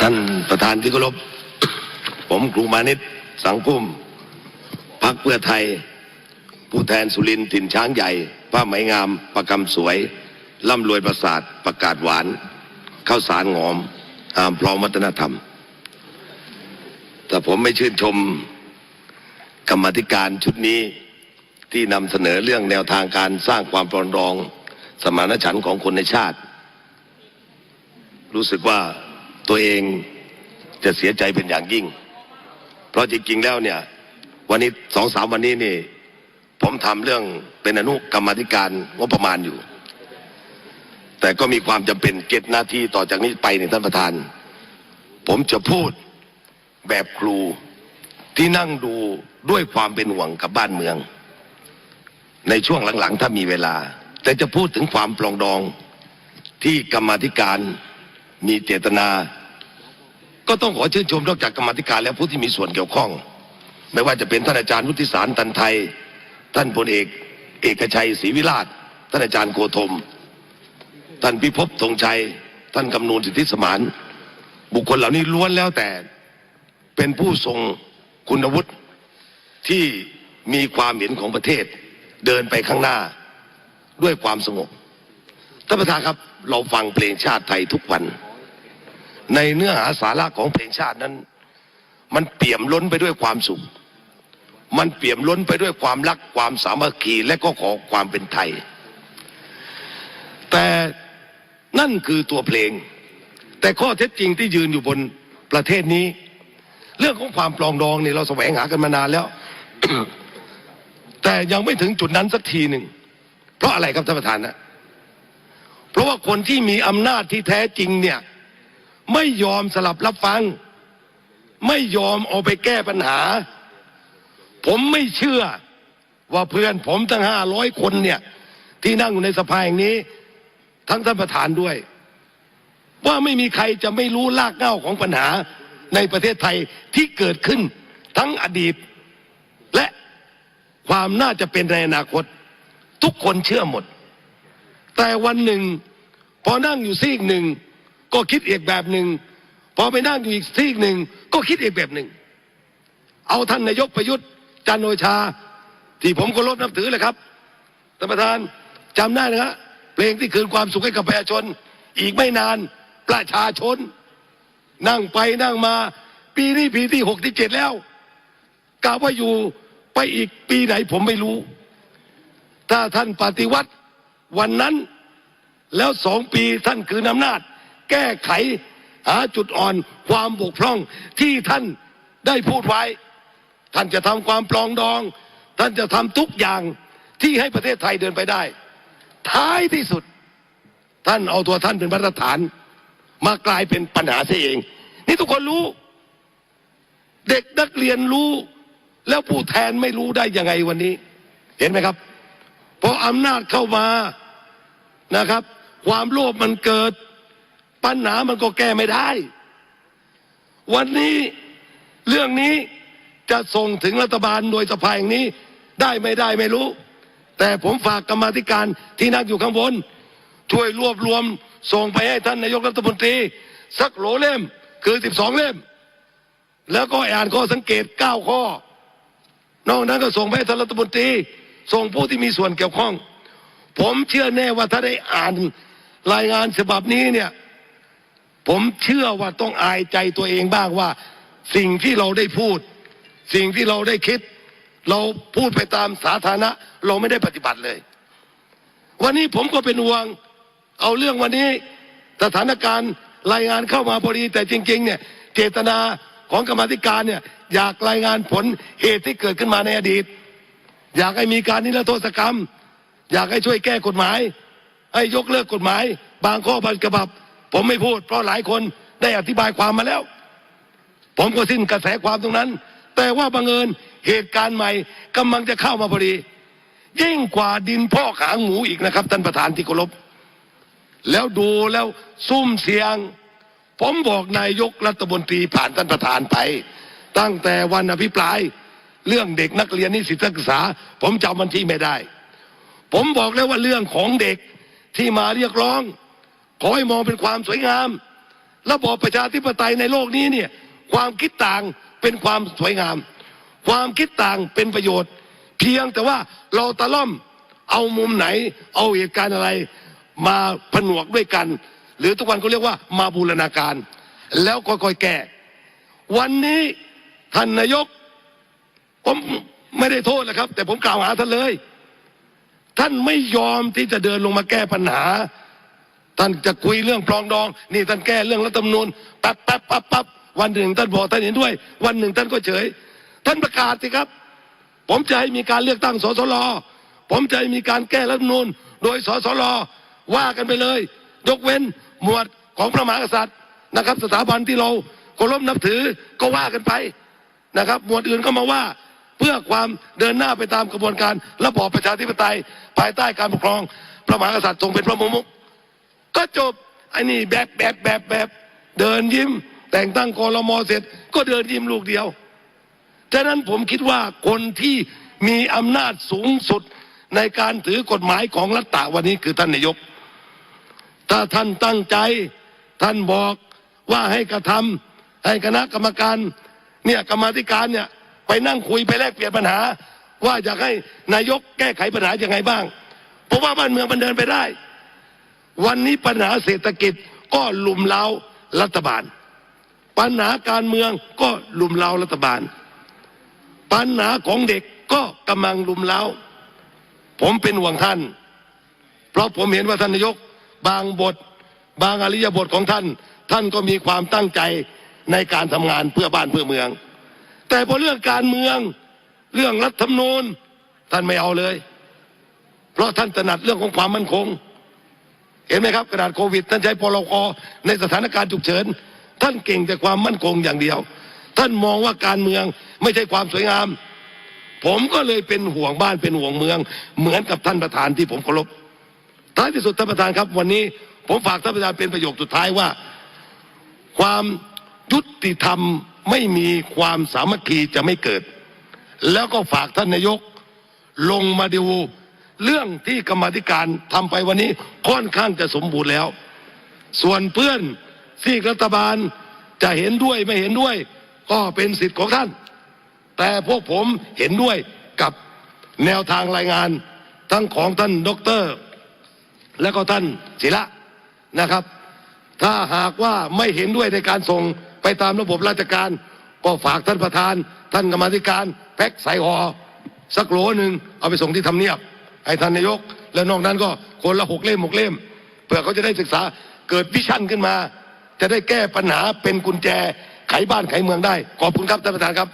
ท่านประธานที่เคารพผมครูมานิตสังพุ่มพักเพื่อไทย ผู้แทนสุรินทร์ถิ่นช้างใหญ่ ผ้าไหมงามประกำสวยร่ำรวยประสาทประกาศหวานข้าวสารหอมอามพร้อมวัฒนธรรม แต่ผมไม่ชื่นชมกรรมธิการชุดนี้ที่นำเสนอเรื่องแนวทางการสร้างความปรองดอง สมานฉันท์ของคนในชาติ รู้สึกว่า ตัวเองจะเสียใจเป็นอย่างยิ่ง เพราะจริงๆแล้วเนี่ย วันนี้สองสามวันนี้นี่ ผมทำเรื่องเป็นอนุกรรมธิการงบประมาณอยู่ แต่ก็มีความจำเป็นเก็ตหน้าที่ต่อจากนี้ไปในยท่านประธาน ผมจะพูดแบบครูที่นั่งดูด้วยความเป็นห่วงกับบ้านเมือง ในช่วงหลังๆ ถ้ามีเวลา แต่จะพูดถึงความปลองดองที่กรรมธิการมีเจตนา ก็ต้องขอชื่นชมนอกจากกรรมธิการแล้วผู้ที่มีส่วนเกี่ยวข้อง ไม่ว่าจะเป็นท่านอาจารย์วุฒิสารตันไทย ท่านพลเอกเอกชัยศรีวิราชท่านอาจารย์โกธมท่านพิภพธงชัย ท่านกำนูนสิทธิสมาน บุคคลเหล่านี้ล้วนแล้วแต่เป็นผู้ทรงคุณวุฒิที่มีความเห็นของประเทศเดินไปข้างหน้าด้วยความสงบท่านประธานครับเราฟังเพลงชาติไทยทุกวัน ในเนื้อหาสาระของเพลงชาตินั้น มันเปี่ยมล้นไปด้วยความสุข มันเปี่ยมล้นไปด้วยความรักความสามัคคีและก็ขอความเป็นไทย แต่นั่นคือตัวเพลง แต่ข้อเท็จจริงที่ยืนอยู่บนประเทศนี้ เรื่องของความปลองดองเนี่ยเราแสวงหากันมานานแล้ว แต่ยังไม่ถึงจุดนั้นสักทีหนึ่ง เพราะอะไรครับท่านประธานนะเพราะว่าคนที่มีอำนาจที่แท้จริงเนี่ย ไม่ยอมสลับรับฟัง ไม่ยอมเอาไปแก้ปัญหา ผมไม่เชื่อว่าเพื่อนผมทั้งห้าร้อยคนเนี่ย ที่นั่งอยู่ในสภาแห่งนี้ ทั้งท่านประธานด้วย ว่าไม่มีใครจะไม่รู้รากเหง้าของปัญหาในประเทศไทยที่เกิดขึ้นทั้งอดีต และความน่าจะเป็นในอนาคต ทุกคนเชื่อหมด แต่วันหนึ่ง พอนั่งอยู่ซีกหนึ่ง ก็คิดอีกแบบหนึ่งพอไปนั่งอยู่อีกซีกหนึ่งก็คิดอีกแบบหนึ่ง เอาท่านนายกประยุทธ์จันโอชา ที่ผมเคารพนับถือเลยครับท่านประธานจำได้นะฮะเพลงที่คืนความสุขให้กับประชาชน อีกไม่นานประชาชน นั่งไปนั่งมา ปีนี้ปีที่หกที่เจ็ดแล้วกะว่าอยู่ไปอีกปีไหนผมไม่รู้ ถ้าท่านปฏิวัติวันนั้นแล้วสองปีท่านคืนอำนาจ แก้ไขหาจุดอ่อนความบกพร่องที่ท่านได้พูดไว้ ท่านจะทำความปลองดอง ท่านจะทำทุกอย่างที่ให้ประเทศไทยเดินไปได้ ท้ายที่สุด ท่านเอาตัวท่านเป็นมาตรฐาน มากลายเป็นปัญหาเสียเอง นี่ทุกคนรู้ เด็กนักเรียนรู้ แล้วผู้แทนไม่รู้ได้ยังไงวันนี้ เห็นไหมครับพออำนาจเข้ามานะครับ ความโลภมันเกิด ปัญหามันก็แก้ไม่ได้ วันนี้เรื่องนี้จะส่งถึงรัฐบาลโดยสภาอย่างนี้ได้ไม่ได้ไม่รู้ แต่ผมฝากกรรมธิการที่นั่งอยู่ข้างบน ช่วยรวบรวมส่งไปให้ท่านนายกรัฐมนตรี สักโหลเล่มคือสิบสองเล่ม แล้วก็อ่านข้อสังเกตเก้าข้อ นอกนั้นก็ส่งไปให้ท่านรัฐมนตรี ส่งผู้ที่มีส่วนเกี่ยวข้อง ผมเชื่อแน่ว่าถ้าได้อ่านรายงานฉบับนี้เนี่ย ผมเชื่อว่าต้องอายใจตัวเองบ้างว่า สิ่งที่เราได้พูด สิ่งที่เราได้คิด เราพูดไปตามสาธารณะ เราไม่ได้ปฏิบัติเลย วันนี้ผมก็เป็นห่วง เอาเรื่องวันนี้ สถานการณ์รายงานเข้ามาพอดี แต่จริง ๆ เนี่ย เจตนาของกรรมธิการเนี่ย อยากรายงานผลเหตุที่เกิดขึ้นมาในอดีต อยากให้มีการนิรโทษกรรม อยากให้ช่วยแก้กฎหมาย ให้ยกเลิกกฎหมาย บางข้อบางฉบับ ผมไม่พูดเพราะหลายคนได้อธิบายความมาแล้ว ผมก็สิ้นกระแสความตรงนั้น แต่ว่าบังเอิญเหตุการณ์ใหม่กำลังจะเข้ามาพอดี ยิ่งกว่าดินพ่อกหางหมูอีกนะครับท่านประธานที่เคารพแล้วดูแล้วซุ่มเสียง ผมบอกนายกรัฐมนตรีผ่านท่านประธานไป ตั้งแต่วันอภิปราย เรื่องเด็กนักเรียนนิสิตนักศึกษา ผมจำวันที่ไม่ได้ ผมบอกแล้วว่าเรื่องของเด็กที่มาเรียกร้อง ขอให้มองเป็นความสวยงาม ระบอบประชาธิปไตยในโลกนี้เนี่ยความคิดต่างเป็นความสวยงาม ความคิดต่างเป็นประโยชน์ เพียงแต่ว่าเราตะล่อมเอามุมไหน เอาเหตุการณ์อะไร มาผนวกด้วยกัน หรือทุกวันก็เรียกว่ามาบูรณาการ แล้วค่อยๆแก้วันนี้ท่านนายก ผมไม่ได้โทษนะครับ แต่ผมกล่าวหาท่านเลย ท่านไม่ยอมที่จะเดินลงมาแก้ปัญหา ท่านจะคุยเรื่องปลองดอง นี่ท่านแก้เรื่องรัฐธรรมนูญแป๊บแป๊บปั๊บปั๊บวันหนึ่งท่านบอกท่านเห็นด้วย วันหนึ่งท่านก็เฉย ท่านประกาศสิครับ ผมจะให้มีการเลือกตั้งสสลผมจะให้มีการแก้รัฐธรรมนูญโดยสสลว่ากันไปเลย ยกเว้นหมวดของพระมหากษัตริย์นะครับ สถาบันที่เราเคารพนับถือก็ว่ากันไปนะครับ หมวดอื่นก็มาว่าเพื่อความเดินหน้าไปตามกระบวนการระบอบประชาธิปไตย ภายใต้การปกครอง พระมหากษัตริย์ทรงเป็นพระมุข ก็จบไอ้นี่แบบแบบแบบแบบเดินยิ้ม แต่งตั้งกรมเสร็จ ก็เดินยิ้มลูกเดียวฉะนั้นผมคิดว่าคนที่มีอำนาจสูงสุดในการถือกฎหมายของรัฐตะวันนี้คือท่านนายก ถ้าท่านตั้งใจท่านบอกว่าให้กระทำให้คณะกรรมการเนี่ยกรรมธิการเนี่ยไปนั่งคุยไปแลกเปลี่ยนปัญหา ว่าอยากให้นายกแก้ไขปัญหายังไงบ้าง เพราะว่าบ้านเมืองมันเดินไปได้ วันนี้ปัญหาเศรษฐกิจก็ลุมเล้ารัฐบาล ปัญหาการเมืองก็ลุมเล้ารัฐบาล ปัญหาของเด็กก็กำลังลุมเล้า ผมเป็นห่วงท่าน เพราะผมเห็นว่าท่านนายก บางบท บางอริยบทของท่าน ท่านก็มีความตั้งใจในการทำงานเพื่อบ้านเพื่อเมือง แต่พอเรื่องการเมืองเรื่องรัฐธรรมนูญท่านไม่เอาเลย เพราะท่านถนัดเรื่องของความมั่นคง เห็นไหมครับกระดาษโควิดท่านใช้พลกในสถานการณ์ฉุกเฉิน ท่านเก่งแต่ความมั่นคงอย่างเดียว ท่านมองว่าการเมืองไม่ใช่ความสวยงาม ผมก็เลยเป็นห่วงบ้านเป็นห่วงเมือง เหมือนกับท่านประธานที่ผมเคารพท้ายที่สุดท่านประธานครับ วันนี้ผมฝากท่านประธานเป็นประโยคสุดท้ายว่า ความยุติธรรมไม่มีความสามัคคีจะไม่เกิด แล้วก็ฝากท่านนายก ลงมาดู เรื่องที่กรรมธิการทำไปวันนี้ค่อนข้างจะสมบูรณ์แล้ว ส่วนเพื่อนซีกรัฐบาลจะเห็นด้วยไม่เห็นด้วย ก็เป็นสิทธิ์ของท่าน แต่พวกผมเห็นด้วยกับแนวทางรายงานทั้งของท่านดอกเตอรและก็ท่านศิระนะครับ ถ้าหากว่าไม่เห็นด้วยในการส่งไปตามระบบราชการ ก็ฝากท่านประธาน ท่านกรรมธิการ แพ็คใส่ห่อสักโหลหนึ่งเอาไปส่งที่ทำเนียบ ให้ท่านนายก และนอกนั้นก็คนละหกเล่มหกเล่มเพื่อเขาจะได้ศึกษาเกิดวิชั่นขึ้นมา จะได้แก้ปัญหาเป็นกุญแจไขบ้านไขเมืองได้ ขอบคุณครับท่านประธานครับ